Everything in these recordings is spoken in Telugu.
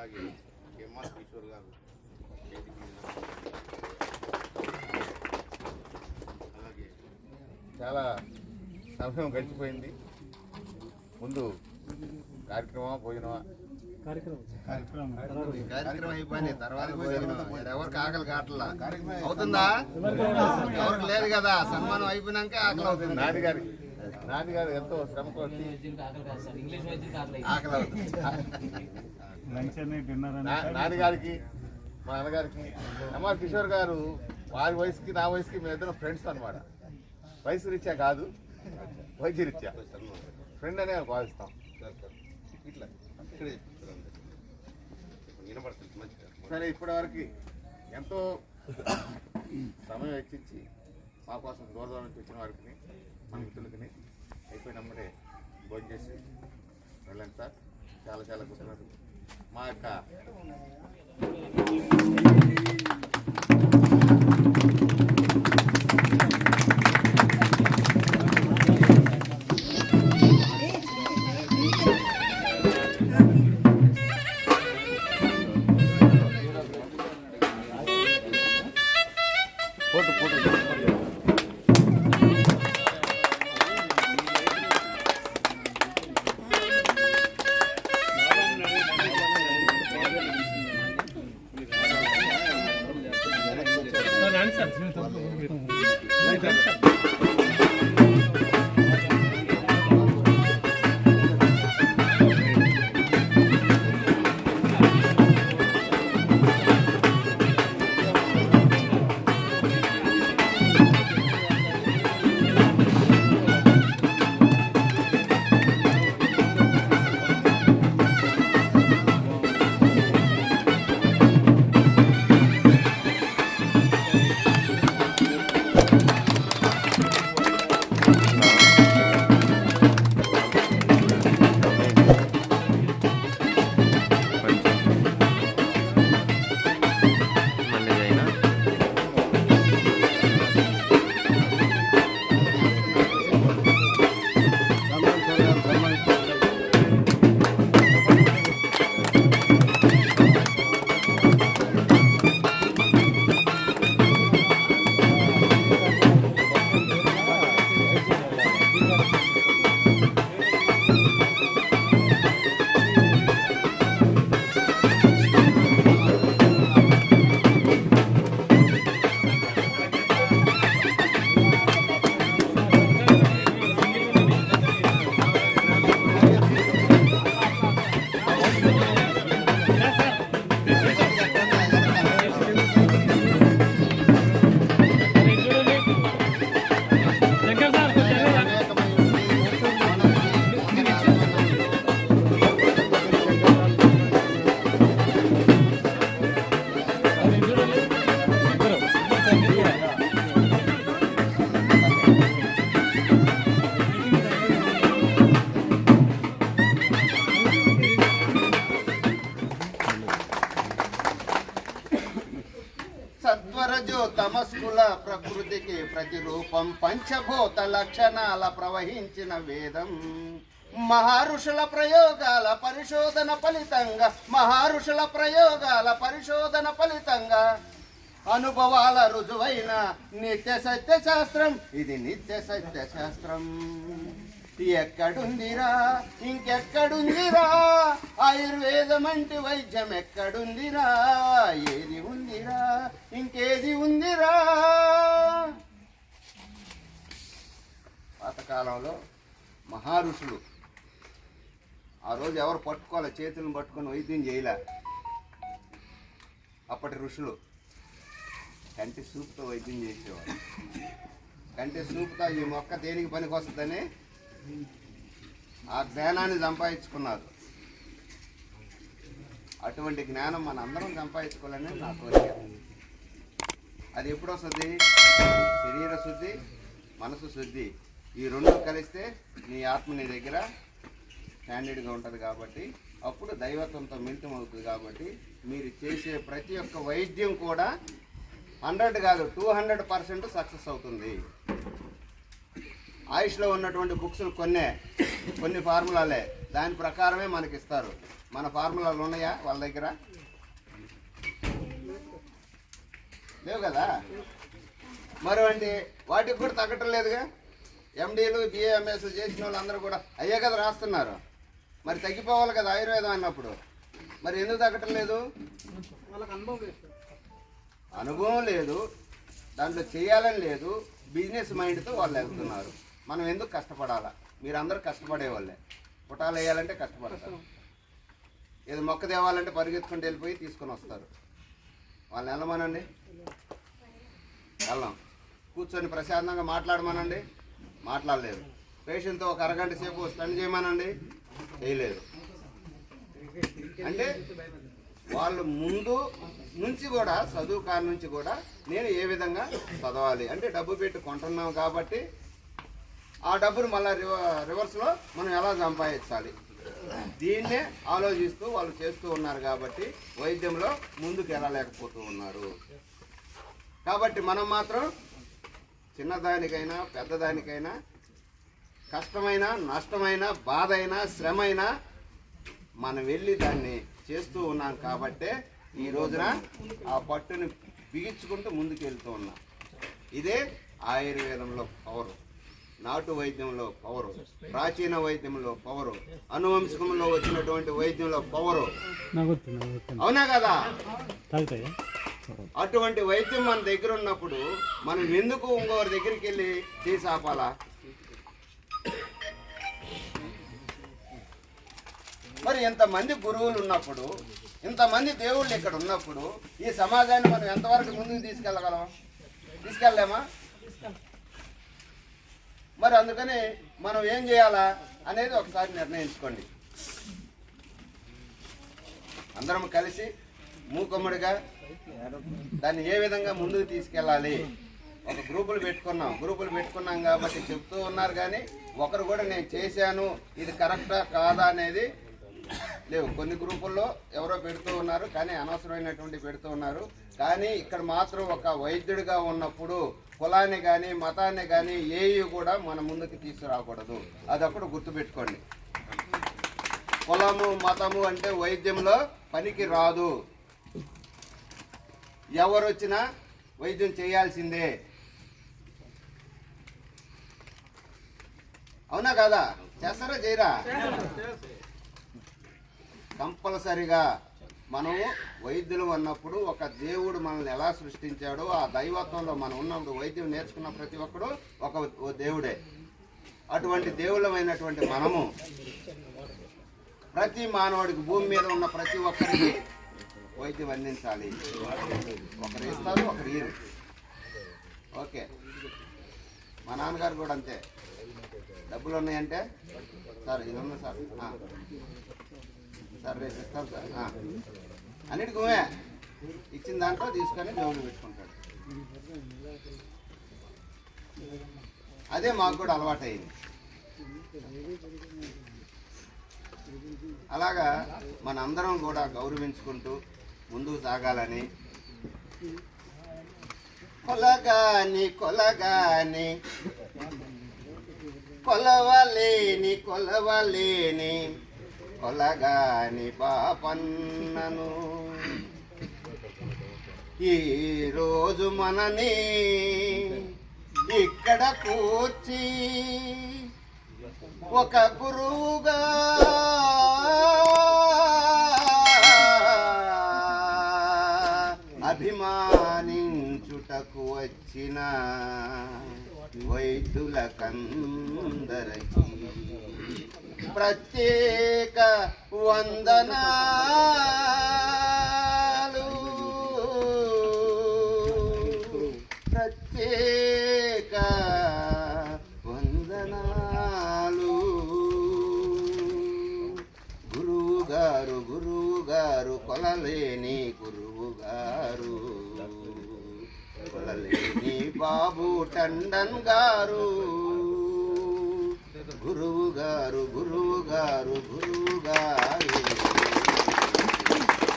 అలాగే ఎంఆర్ కిషోర్ గారు అలాగే. చాలా సమయం గడిచిపోయింది. ముందు కార్యక్రమం భోజనమా? కార్యక్రమం. అయిపోయింది. తర్వాత ఎవరికి ఆకలి కాటలా అవుతుందా? ఎవరికి లేదు కదా. సన్మానం అయిపోయినాక ఆకలి అవుతుంది. నాది గారికి నాన్నగారు ఎంతో శ్రమ కొట్టి నాన్నగారికి మా నాన్నగారికి. ఎంఆర్ కిషోర్ గారు వారి వయసుకి నా వయసుకి మేము ఇద్దరం ఫ్రెండ్స్ అనమాట వయసు రీత్యా కాదు వైద్య రీత్యా. ఫ్రెండ్ అనే భావిస్తాం ఇట్లా. సరే ఇప్పటి వరకు ఎంతో సమయం వెచ్చించి మా కోసం దూర దూరం నుంచి వచ్చిన వారికి మిత్రులకి అయిపోయినప్పుడే భోజనం చేసి వెళ్ళండి సార్. చాలా చాలా కృతజ్ఞతలు మా యొక్క ప్రకృతికి ప్రతిరూపం పంచభూత లక్షణాల ప్రవహించిన వేదం. మహారుషుల ప్రయోగాల పరిశోధన ఫలితంగా మహారుషుల ప్రయోగాల పరిశోధన ఫలితంగా అనుభవాల రుజువైన నిత్య సత్య శాస్త్రం. ఇది నిత్య సత్య శాస్త్రం. ఎక్కడుందిరా? ఇంకెక్కడుందిరా? ఆయుర్వేదం అంటే వైద్యం ఎక్కడుందిరా? ఏది ఉందిరా? ఇంకేది ఉందిరా? కాలంలో మహారుషులు ఆ రోజు ఎవరు పట్టుకోవాలి చేతులను పట్టుకొని వైద్యం చేయలే. అప్పటి ఋషులు కంటి సూపుతో వైద్యం చేసేవారు. కంటి సూపుతో ఈ మొక్క దేనికి పనికి వస్తుందని ఆ జ్ఞానాన్ని సంపాదించుకున్నారు. అటువంటి జ్ఞానం మన అందరం సంపాదించుకోవాలని నా కోరిక. అది ఎప్పుడు వస్తుంది శరీర శుద్ధి? మనసు శుద్ధి? ఈ రెండు కలిస్తే నీ ఆత్మ నీ దగ్గర స్టాండర్డ్గా ఉంటుంది కాబట్టి అప్పుడు దైవత్వంతో మిళితం అవుతుంది కాబట్టి మీరు చేసే ప్రతి ఒక్క వైద్యం కూడా హండ్రెడ్ కాదు టూ హండ్రెడ్ పర్సెంట్ సక్సెస్ అవుతుంది. ఆయుష్లో ఉన్నటువంటి బుక్స్లు కొన్నే కొన్ని ఫార్ములాలే. దాని ప్రకారమే మనకి ఇస్తారు. మన ఫార్ములాలు ఉన్నాయా వాళ్ళ దగ్గర? లేవు కదా? మరి అంటే వాటికి కూడా తగ్గటం లేదుగా? ఎండీలు బిఏఎంఎస్ చేసిన వాళ్ళు అందరూ కూడా అయ్యే కదా రాస్తున్నారు. మరి తగ్గిపోవాలి కదా ఆయుర్వేదం అన్నప్పుడు. మరి ఎందుకు తగ్గటం లేదు? అనుభవం లేదు. దాంట్లో చేయాలని లేదు. బిజినెస్ మైండ్తో వాళ్ళు వెళ్తున్నారు. మనం ఎందుకు కష్టపడాలా? మీరందరూ కష్టపడే వాళ్ళే. పుటాలు వేయాలంటే కష్టపడతారు. ఏదో మొక్క తేవాలంటే పరిగెత్తుకుంటూ వెళ్ళిపోయి తీసుకొని వస్తారు. వాళ్ళని వెళ్ళమనండి. వెళ్ళాం. కూర్చొని ప్రశాంతంగా మాట్లాడమనండి. మాట్లాడలేదు. పేషెంట్తో ఒక అరగంట సేపు స్పెండ్ చేయమనండి. చేయలేదు. అంటే వాళ్ళు ముందు నుంచి కూడా చదువు కాడ నుంచి కూడా నేను ఏ విధంగా చదవాలి? అంటే డబ్బు పెట్టి కొంటున్నాం కాబట్టి ఆ డబ్బును మళ్ళీ రివ రివర్స్లో మనం ఎలా సంపాదించాలి? దీన్నే ఆలోచిస్తూ వాళ్ళు చేస్తూ ఉన్నారు కాబట్టి వైద్యంలో ముందుకు వెళ్ళలేకపోతూ ఉన్నారు. కాబట్టి మనం మాత్రం చిన్నదానికైనా పెద్దదానికైనా కష్టమైన నష్టమైన బాధ అయినా శ్రమ అయినా మనం వెళ్ళి దాన్ని చేస్తూ ఉన్నాం కాబట్టే ఈ రోజున ఆ పట్టుని బిగించుకుంటూ ముందుకు వెళ్తూ ఉన్నాం. ఇదే ఆయుర్వేదంలో పవరు నాటు వైద్యంలో పవరు ప్రాచీన వైద్యంలో పవరు అనువంశకంలో వచ్చినటువంటి వైద్యంలో పవరు. అవునా కదా? అటువంటి వైద్యం మన దగ్గర ఉన్నప్పుడు మనం ఎందుకు ఇంకొకరి దగ్గరికి వెళ్ళి చేసి ఆపాలా మరి ఇంతమంది గురువులు ఉన్నప్పుడు ఇంతమంది దేవుళ్ళు ఇక్కడ ఉన్నప్పుడు ఈ సమాజాన్ని మనం ఎంతవరకు ముందుకు తీసుకెళ్ళగలం? తీసుకెళ్ళలేమా? మరి అందుకని మనం ఏం చేయాలా అనేది ఒకసారి నిర్ణయించుకోండి. అందరం కలిసి మూకమ్ముడిగా దాన్ని ఏ విధంగా ముందుకు తీసుకెళ్ళాలి? ఒక గ్రూపులు పెట్టుకున్నాం. గ్రూపులు పెట్టుకున్నాం కాబట్టి చెప్తూ ఉన్నారు కానీ ఒకరు కూడా నేను చేశాను. ఇది కరెక్టా కాదా అనేది లేవు. కొన్ని గ్రూపుల్లో ఎవరో పెడుతూ ఉన్నారు కానీ అనవసరమైనటువంటి పెడుతూ ఉన్నారు. కానీ ఇక్కడ మాత్రం ఒక వైద్యుడిగా ఉన్నప్పుడు కులాన్ని కానీ మతాన్ని కానీ ఏవి కూడా మన ముందుకు తీసుకురాకూడదు. అదొకటి గుర్తుపెట్టుకోండి. కులము మతము అంటే వైద్యంలో పనికి రాదు. ఎవరు వచ్చినా వైద్యం చేయాల్సిందే. అవునా కాదా? చేస్తారా చేయరా? కంపల్సరిగా మనము వైద్యులు అన్నప్పుడు ఒక దేవుడు మనల్ని ఎలా సృష్టించాడో ఆ దైవత్వంలో మనం ఉన్నప్పుడు వైద్యం నేర్చుకున్న ప్రతి ఒక్కడు ఒక ఓ దేవుడే. అటువంటి దేవుళ్ళమైనటువంటి మనము ప్రతి మానవుడికి భూమి మీద ఉన్న ప్రతి ఒక్కరికి వైద్యం అందించాలి. ఒకరు ఇస్తారు ఒకరు ఇరు ఓకే. మా నాన్నగారు కూడా అంతే. డబ్బులు ఉన్నాయంటే సార్ ఇది ఉంది సార్. సార్ రేపు ఇస్తాం సార్. అన్నిటికీ ఇచ్చిన దాంట్లో తీసుకొని జోబులు పెట్టుకుంటాడు. అదే మాకు కూడా అలవాటైంది అలాగా మనందరం కూడా గౌరవించుకుంటూ ముందుకు సాగాలని. కొలగాని కొలగాని కొలవలేని కొలవలేని కొలగాని పాపన్నను ఈ రోజు మనని ఇక్కడ కూర్చి ఒక గురువుగా వచ్చిన వైద్యులకందరికి ప్రత్యేక వందనాలు. ప్రత్యేక వందనాలు. గురువు గారు గురువు గారు కొలలేని గురువు గారు కొలలేని బాబు టండన్ గారు. గురువు గారు గురువు గారు గురువు గారు.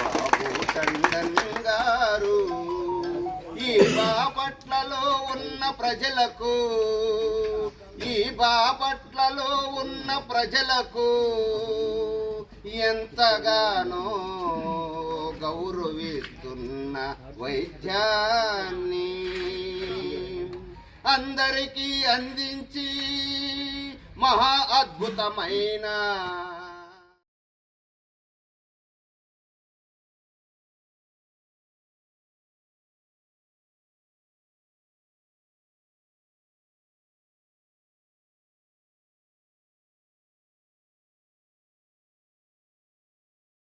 బాబు టండన్ గారు ఈ బాపట్లలో ఉన్న ప్రజలకు ఈ బాపట్లలో ఉన్న ప్రజలకు ఎంతగానో గౌరవిస్తున్న వైద్యాన్ని అందరికీ అందించి మహా అద్భుతమైన